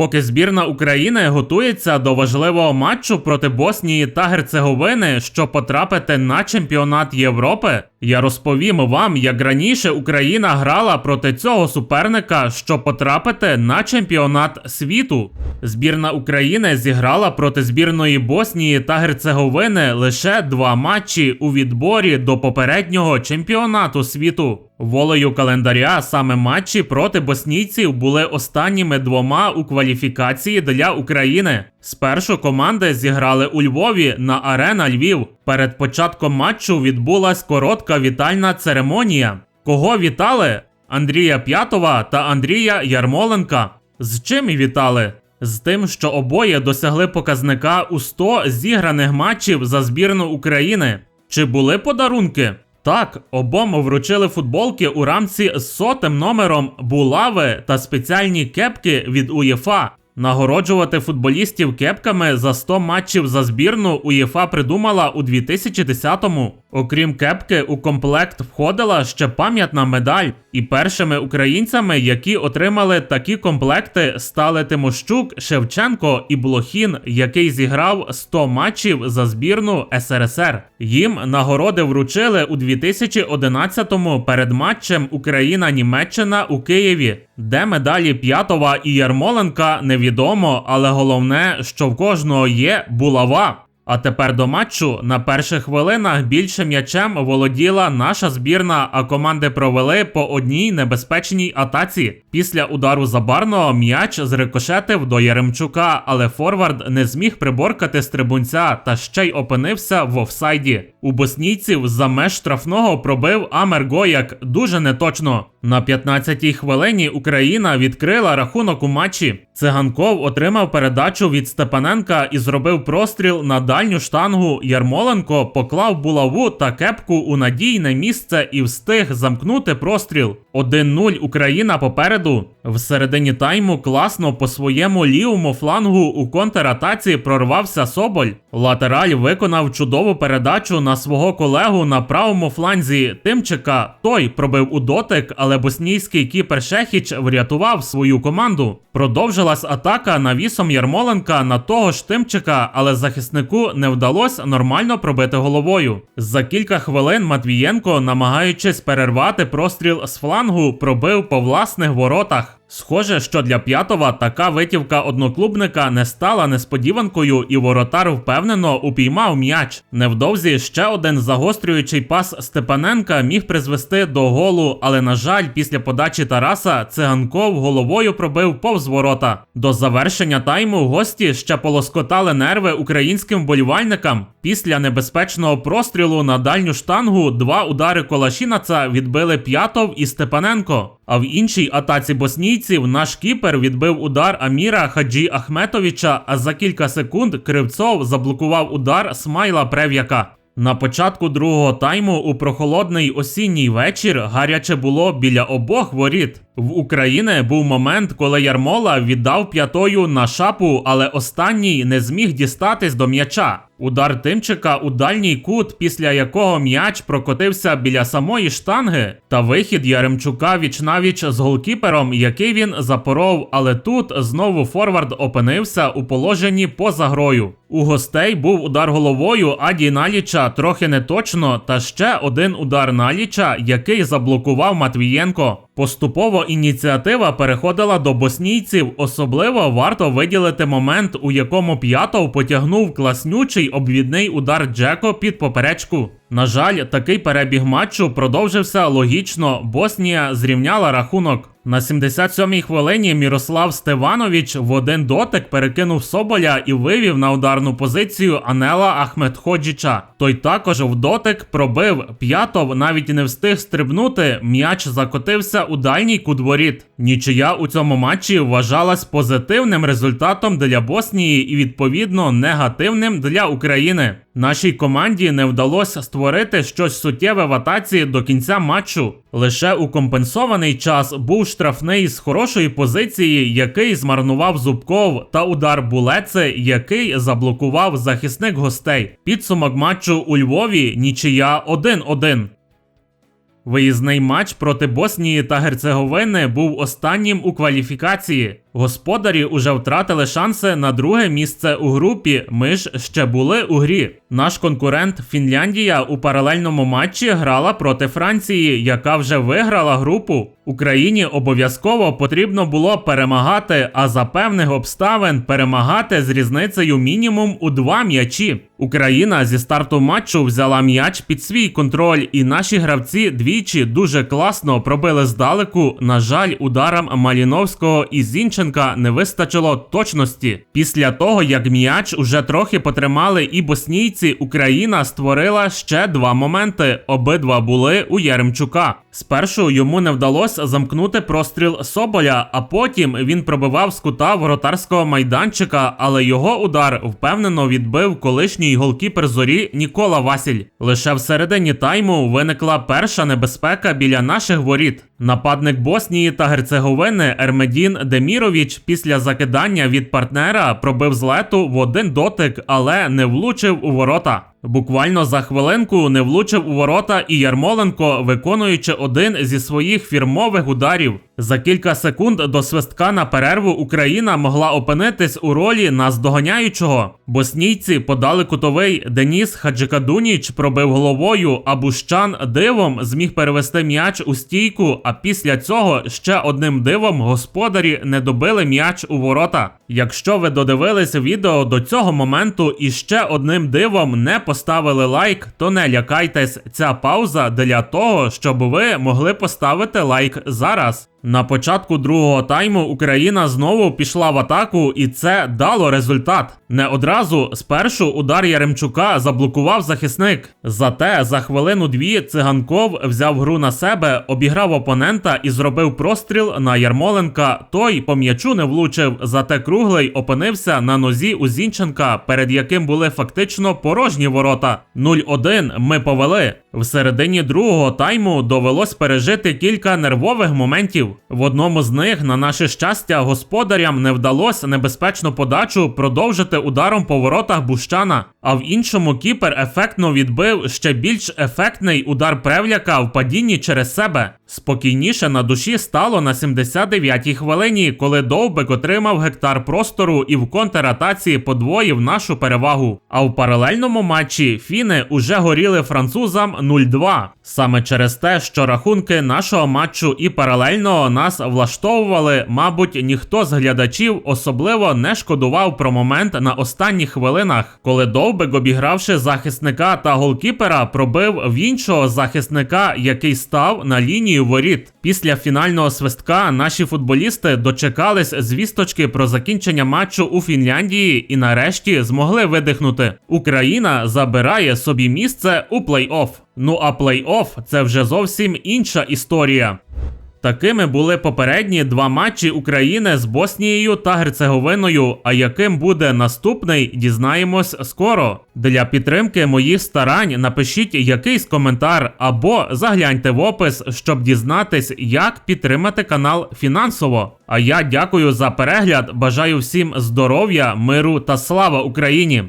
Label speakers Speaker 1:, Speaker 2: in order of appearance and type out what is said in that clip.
Speaker 1: Поки збірна України готується до важливого матчу проти Боснії та Герцеговини, щоб потрапити на чемпіонат Європи, я розповім вам, як раніше Україна грала проти цього суперника, щоб потрапити на чемпіонат світу. Збірна України зіграла проти збірної Боснії та Герцеговини лише два матчі у відборі до попереднього чемпіонату світу. Волею календаря саме матчі проти боснійців були останніми двома у кваліфікації для України. Спершу команди зіграли у Львові на арена Львів. Перед початком матчу відбулась коротка вітальна церемонія. Кого вітали? Андрія П'ятова та Андрія Ярмоленка. З чим і вітали? З тим, що обоє досягли показника у 100 зіграних матчів за збірну України. Чи були подарунки? Так, обом вручили футболки у рамці з сотим номером булави та спеціальні кепки від УЄФА. Нагороджувати футболістів кепками за 100 матчів за збірну УЄФА придумала у 2010-му. Окрім кепки, у комплект входила ще пам'ятна медаль, і першими українцями, які отримали такі комплекти, стали Тимощук, Шевченко і Блохін, який зіграв 100 матчів за збірну СРСР. Їм нагороди вручили у 2011-му перед матчем Україна-Німеччина у Києві, де медалі П'ятова і Ярмоленка невідомо, але головне, що в кожного є булава. А тепер до матчу на перших хвилинах більше м'ячем володіла наша збірна, а команди провели по одній небезпечній атаці. Після удару забарного м'яч зрикошетив до Яремчука, але Форвард не зміг приборкати стрибунця та ще й опинився в офсайді. У боснійців за меж штрафного пробив Амер Гояк дуже неточно. На 15-й хвилині Україна відкрила рахунок у матчі. Циганков отримав передачу від Степаненка і зробив простріл на дальню штангу. Ярмоленко поклав булаву та кепку у надійне місце і встиг замкнути простріл. 1-0 Україна попереду. В середині тайму класно по своєму лівому флангу у контратаці прорвався Соболь. Латераль виконав чудову передачу на свого колегу на правому фланзі Тимчика. Той пробив у дотик, але боснійський кіпер Шехіч врятував свою команду. Продовжилась атака навісом Ярмоленка на того ж Тимчика, але захиснику не вдалося нормально пробити головою. За кілька хвилин Матвієнко, намагаючись перервати простріл з флангу, пробив по власних воротах. Схоже, що для п'ятова така витівка одноклубника не стала несподіванкою, і воротар впевнено упіймав м'яч. Невдовзі ще один загострюючий пас Степаненка міг призвести до голу, але на жаль, після подачі Тараса циганков головою пробив повз ворота. До завершення тайму гості ще полоскотали нерви українським вболівальникам. Після небезпечного прострілу на дальню штангу два удари Колашінаца відбили П'ятов і Степаненко. А в іншій атаці боснійців наш кіпер відбив удар Аміра Хаджі Ахметовича, а за кілька секунд Кривцов заблокував удар Смайла Прев'яка. На початку другого тайму у прохолодний осінній вечір гаряче було біля обох воріт. В Україні був момент, коли Ярмола віддав п'ятою на шапу, але останній не зміг дістатись до м'яча. Удар Тимчика у дальній кут, після якого м'яч прокотився біля самої штанги, та вихід Яремчука вічнавіч з голкіпером, який він запоров, але тут знову Форвард опинився у положенні поза грою. У гостей був удар головою Аді Наліча трохи неточно, та ще один удар Наліча, який заблокував Матвієнко. Поступово ініціатива переходила до боснійців. Особливо варто виділити момент, у якому п'ятов потягнув класнючий обвідний удар Джеко під поперечку. На жаль, такий перебіг матчу продовжився логічно. Боснія зрівняла рахунок. На 77-й хвилині Мірослав Стеванович в один дотик перекинув Соболя і вивів на ударну позицію Анела Ахмедходжіча. Той також в дотик пробив. П'ятов навіть не встиг стрибнути. М'яч закотився у дальній кут воріт. Нічия у цьому матчі вважалась позитивним результатом для Боснії і відповідно негативним для України. Нашій команді не вдалося створити щось суттєве в атаці до кінця матчу. Лише у компенсований час був штрафний з хорошої позиції, який змарнував Зубков, та удар Булеце, який заблокував захисник гостей. Підсумок матчу у Львові нічия 1-1. Виїзний матч проти Боснії та Герцеговини був останнім у кваліфікації. Господарі уже втратили шанси на друге місце у групі. Ми ж ще були у грі. Наш конкурент Фінляндія у паралельному матчі грала проти Франції, яка вже виграла групу. Україні обов'язково потрібно було перемагати, а за певних обставин перемагати з різницею мінімум у два м'ячі. Україна зі старту матчу взяла м'яч під свій контроль, і наші гравці двічі дуже класно пробили здалеку. На жаль, ударам Маліновського і Зінченка не вистачило точності. Після того, як м'яч уже трохи потримали і боснійці, Україна створила ще два моменти. Обидва були у Яремчука. Спершу йому не вдалося замкнути простріл Соболя, а потім він пробивав з кута воротарського майданчика, але його удар впевнено відбив колишній голкіпер зорі Нікола Васіль. Лише в середині тайму виникла перша небезпека біля наших воріт. Нападник Боснії та Герцеговини Ермедін Деміровіч після закидання від партнера пробив з лету в один дотик, але не влучив у ворота. Буквально за хвилинку не влучив у ворота і Ярмоленко, виконуючи один зі своїх фірмових ударів. За кілька секунд до свистка на перерву Україна могла опинитись у ролі наздоганяючого. Боснійці подали кутовий Деніс Хаджикадуніч пробив головою, а Бущан дивом зміг перевести м'яч у стійку. А після цього ще одним дивом господарі не добили м'яч у ворота. Якщо ви додивились відео до цього моменту і ще одним дивом не поставили лайк, то не лякайтесь. Ця пауза для того, щоб ви могли поставити лайк зараз. На початку другого тайму Україна знову пішла в атаку, і це дало результат. Не одразу спершу удар Яремчука заблокував захисник. Зате за хвилину-дві циганков взяв гру на себе, обіграв опонента і зробив простріл на Ярмоленка. Той по м'ячу не влучив. Зате круглий опинився на нозі у Зінченка, перед яким були фактично порожні ворота. 0-1 ми повели. В середині другого тайму довелось пережити кілька нервових моментів. В одному з них, на наше щастя, господарям не вдалося небезпечну подачу продовжити ударом по воротах Бущана, а в іншому кіпер ефектно відбив ще більш ефектний удар Превляка в падінні через себе. Спокійніше на душі стало на 79-й хвилині, коли Довбик отримав гектар простору і в контратаці подвоїв нашу перевагу. А в паралельному матчі фіни уже горіли французам 0-2. Саме через те, що рахунки нашого матчу і паралельного нас влаштовували, мабуть, ніхто з глядачів особливо не шкодував про момент на останніх хвилинах, коли Довбик, обігравши захисника та голкіпера, пробив в іншого захисника, який став на лінію воріт. Після фінального свистка наші футболісти дочекались звісточки про закінчення матчу у Фінляндії і нарешті змогли видихнути. Україна забирає собі місце у плей-офф. Ну а плей-офф це вже зовсім інша історія. Такими були попередні два матчі України з Боснією та Герцеговиною. А яким буде наступний, дізнаємось скоро. Для підтримки моїх старань напишіть якийсь коментар або загляньте в опис, щоб дізнатись, як підтримати канал фінансово. А я дякую за перегляд. Бажаю всім здоров'я, миру та слава Україні!